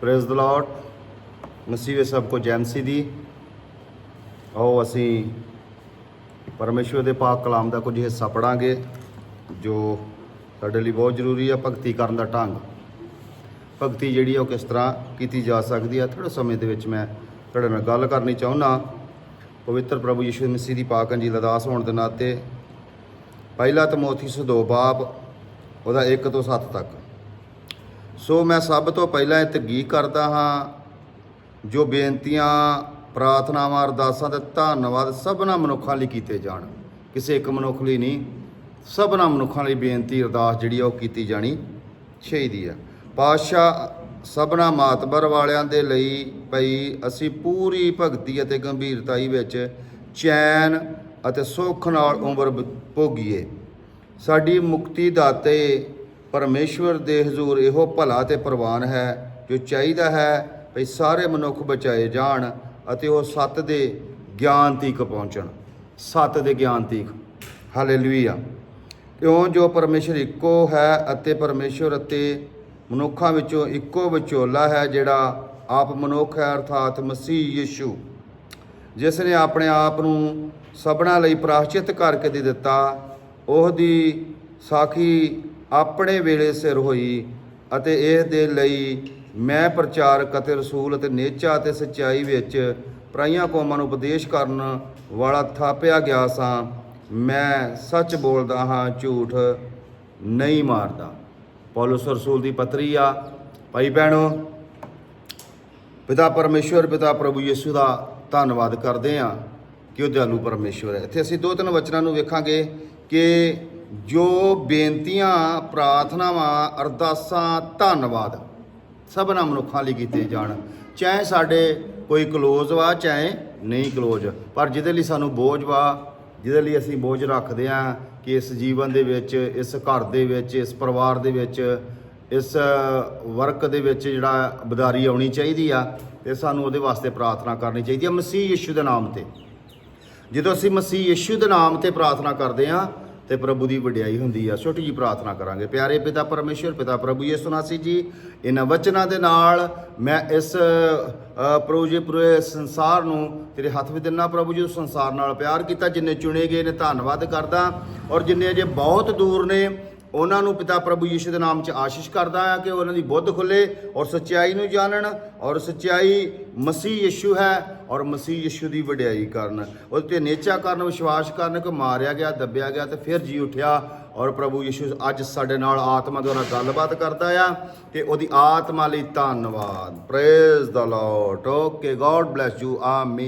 Praise the Lord. ਮਸੀਹ ਸਭ ਕੋ ਜੈਨਸੀ ਦੀ। ਆਓ ਅਸੀਂ ਪਰਮੇਸ਼ਵਰ ਦੇ ਪਾਕ ਕਲਾਮ ਦਾ ਕੁਝ ਹਿੱਸਾ ਪੜਾਂਗੇ ਜੋ ਸਾਡੇ ਲਈ ਬਹੁਤ ਜ਼ਰੂਰੀ ਹੈ ਭਗਤੀ ਕਰਨ ਦਾ ਢੰਗ। ਭਗਤੀ ਜਿਹੜੀ ਹੈ ਉਹ ਕਿਸ ਤਰ੍ਹਾਂ ਕੀਤੀ ਜਾ ਸਕਦੀ ਹੈ ਥੋੜੇ ਸਮੇਂ ਦੇ ਵਿੱਚ ਮੈਂ ਤੁਹਾਡੇ ਨਾਲ ਗੱਲ ਕਰਨੀ ਚਾਹੁੰਦਾ। ਪਵਿੱਤਰ ਪ੍ਰਭੂ ਯਿਸੂ ਮਸੀਹ ਦੀ ਪਾਕ ਅੰਜੀਲ ਅਰਦਾਸ ਹੋਣ ਦੇ ਨਾਤੇ, ਪਹਿਲਾ ਤਮੋਥੀਸ ਦੋ ਬਾਬ ਉਹਦਾ 1 ਤੋਂ 7 ਤੱਕ। ਸੋ ਮੈਂ ਸਭ ਤੋਂ ਪਹਿਲਾਂ ਇਹ ਤਗੀ ਕਰਦਾ ਹਾਂ, ਜੋ ਬੇਨਤੀਆਂ, ਪ੍ਰਾਰਥਨਾਵਾਂ, ਅਰਦਾਸਾਂ ਤੇ ਧੰਨਵਾਦ ਸਭਨਾ ਮਨੁੱਖਾਂ ਲਈ ਕੀਤੇ ਜਾਣ। ਕਿਸੇ ਇੱਕ ਮਨੁੱਖ ਲਈ ਨਹੀਂ, ਸਭਨਾ ਮਨੁੱਖਾਂ ਲਈ ਬੇਨਤੀ, ਅਰਦਾਸ ਜਿਹੜੀ ਆ ਉਹ ਕੀਤੀ ਜਾਣੀ ਚਾਹੀਦੀ ਹੈ ਪਾਤਸ਼ਾਹ ਸਭਨਾ ਮਾਤਬਰ ਵਾਲਿਆਂ ਦੇ ਲਈ ਭਈ ਅਸੀਂ ਪੂਰੀ ਭਗਤੀ ਅਤੇ ਗੰਭੀਰਤਾਈ ਵਿੱਚ ਚੈਨ ਅਤੇ ਸੁੱਖ ਨਾਲ ਉਮਰ ਭੋਗੀਏ। ਸਾਡੀ ਮੁਕਤੀ ਦਾਤੇ ਪਰਮੇਸ਼ਵਰ ਦੇ ਹਜ਼ੂਰ ਇਹੋ ਭਲਾ ਤੇ ਪ੍ਰਵਾਨ ਹੈ, ਜੋ ਚਾਹੀਦਾ ਹੈ ਭਈ ਸਾਰੇ ਮਨੁੱਖ ਬਚਾਏ ਜਾਣ ਅਤੇ ਉਹ ਸੱਤ ਦੇ ਗਿਆਨ ਤੀਕ ਪਹੁੰਚਣ। ਸੱਤ ਦੇ ਗਿਆਨ ਤੀਕ। ਹਾਲੇਲੂਇਆ ਕਿਉਂ ਜੋ ਪਰਮੇਸ਼ਰ ਇੱਕੋ ਹੈ ਅਤੇ ਪਰਮੇਸ਼ਰ ਅਤੇ ਮਨੁੱਖਾਂ ਵਿੱਚੋਂ ਇੱਕੋ ਵਿਚੋਲਾ ਹੈ, ਜਿਹੜਾ ਆਪ ਮਨੁੱਖ ਹੈ, ਅਰਥਾਤ ਮਸੀਹ ਯਿਸੂ। ਜਿਸ ਨੇ ਆਪਣੇ ਆਪ ਨੂੰ ਸਭਨਾ ਲਈ ਪ੍ਰਾਸ਼ਚਿਤ ਕਰਕੇ ਦੇ ਦਿੱਤਾ ਉਹ ਦੀ ਸਾਖੀ ਆਪਣੇ ਵੇਲੇ ਸਿਰ ਹੋਈ ਅਤੇ ਇਹ ਦੇ ਲਈ ਮੈਂ ਪ੍ਰਚਾਰਕ ਅਤੇ ਰਸੂਲ ਅਤੇ ਨੇਚਾ ਅਤੇ ਸੱਚਾਈ ਵਿੱਚ ਪਰਾਈਆਂ ਕੌਮਾਂ ਨੂੰ ਉਪਦੇਸ਼ ਕਰਨ ਵਾਲਾ ਥਾਪਿਆ ਗਿਆ ਸਾਂ। ਮੈਂ ਸੱਚ ਬੋਲਦਾ ਹਾਂ, ਝੂਠ ਨਹੀਂ ਮਾਰਦਾ। ਪੌਲਸ ਰਸੂਲ ਦੀ ਪੱਤਰੀ ਆ। ਭਾਈ ਭੈਣੋ, ਪਿਤਾ ਪਰਮੇਸ਼ਵਰ, ਪਿਤਾ ਪ੍ਰਭੂ ਯਿਸੂ ਦਾ ਧੰਨਵਾਦ ਕਰਦੇ ਹਾਂ ਕਿ ਉਹ ਦਿਆਲੂ ਪਰਮੇਸ਼ਵਰ ਹੈ। ਇੱਥੇ ਅਸੀਂ ਦੋ ਤਿੰਨ ਵਚਨਾਂ ਨੂੰ ਵੇਖਾਂਗੇ ਕਿ ਜੋ ਬੇਨਤੀਆਂ, ਪ੍ਰਾਰਥਨਾਵਾਂ, ਅਰਦਾਸਾਂ, ਧੰਨਵਾਦ ਸਭਨਾ ਮਨੁੱਖਾਂ ਲਈ ਕੀਤੇ ਜਾਣ। ਚਾਹੇ ਸਾਡੇ ਕੋਈ ਕਲੋਜ਼ ਵਾ, ਚਾਹੇ ਨਹੀਂ ਕਲੋਜ਼ ਪਰ ਜਿਹਦੇ ਲਈ ਸਾਨੂੰ ਬੋਝ ਵਾ, ਜਿਹਦੇ ਲਈ ਅਸੀਂ ਬੋਝ ਰੱਖਦੇ ਆ ਕਿ ਇਸ ਜੀਵਨ ਦੇ ਵਿੱਚ, ਇਸ ਘਰ ਦੇ ਵਿੱਚ, ਇਸ ਪਰਿਵਾਰ ਦੇ ਵਿੱਚ, ਇਸ ਵਰਕ ਦੇ ਵਿੱਚ ਜਿਹੜਾ ਬਦਾਰੀ ਆਉਣੀ ਚਾਹੀਦੀ ਆ, ਤੇ ਸਾਨੂੰ ਉਹਦੇ ਵਾਸਤੇ ਪ੍ਰਾਰਥਨਾ ਕਰਨੀ ਚਾਹੀਦੀ ਆ ਮਸੀਹ ਯਿਸੂ ਦੇ ਨਾਮ ਤੇ। ਜਦੋਂ ਅਸੀਂ ਮਸੀਹ ਯਿਸੂ ਦੇ ਨਾਮ ਤੇ ਪ੍ਰਾਰਥਨਾ ਕਰਦੇ ਆ ਤੇ ਪ੍ਰਭੂ ਦੀ ਵਡਿਆਈ ਹੁੰਦੀ ਆ। ਛੋਟੀ ਜੀ ਪ੍ਰਾਰਥਨਾ ਕਰਾਂਗੇ। ਪਿਆਰੇ ਪਿਤਾ ਪਰਮੇਸ਼ਰ ਪਿਤਾ ਪ੍ਰਭੂ ਯਿਸੂ ਨਾਸੀ ਜੀ, ਇਹਨਾਂ ਵਚਨਾਂ ਦੇ ਨਾਲ ਮੈਂ ਇਸ ਪ੍ਰਭੂ ਜੀ, ਪੂਰੇ ਸੰਸਾਰ ਨੂੰ ਤੇਰੇ ਹੱਥ ਵਿੱਚ ਦਿੰਨਾ ਪ੍ਰਭੂ ਜੀ, ਉਸ ਸੰਸਾਰ ਨਾਲ ਪਿਆਰ ਕੀਤਾ, ਜਿੰਨੇ ਚੁਣੇ ਗਏ ਨੇ ਧੰਨਵਾਦ ਕਰਦਾ। ਔਰ ਜਿੰਨੇ ਅਜੇ ਬਹੁਤ ਦੂਰ ਨੇ, ਉਹਨਾਂ ਨੂੰ ਪਿਤਾ ਪ੍ਰਭੂ ਯਿਸੂ ਦੇ ਨਾਮ 'ਚ ਆਸ਼ੀਸ਼ ਕਰਦਾ ਆ ਕਿ ਉਹਨਾਂ ਦੀ ਬੁੱਧ ਖੁੱਲੇ ਔਰ ਸੱਚਾਈ ਨੂੰ ਜਾਣਨ। ਔਰ ਸੱਚਾਈ ਮਸੀਹ ਯਿਸੂ ਹੈ। ਔਰ ਮਸੀਹ ਯਿਸੂ ਦੀ ਵਡਿਆਈ ਕਰਨ। ਉਹਦੇ ਤੇ ਨੇਚਾ ਕਰਨ, ਵਿਸ਼ਵਾਸ ਕਰਨ, ਕਿ ਮਾਰਿਆ ਗਿਆ, ਦੱਬਿਆ ਗਿਆ ਤੇ ਫਿਰ ਜੀ ਉਠਿਆ। ਔਰ ਪ੍ਰਭੂ ਯਿਸੂ ਅੱਜ ਸਾਡੇ ਨਾਲ ਆਤਮਾ ਦੁਆਰਾ ਗੱਲਬਾਤ ਕਰਦਾ ਆ ਤੇ ਉਹਦੀ ਆਤਮਾ ਲਈ ਧੰਨਵਾਦ। Praise the Lord okay God bless you amen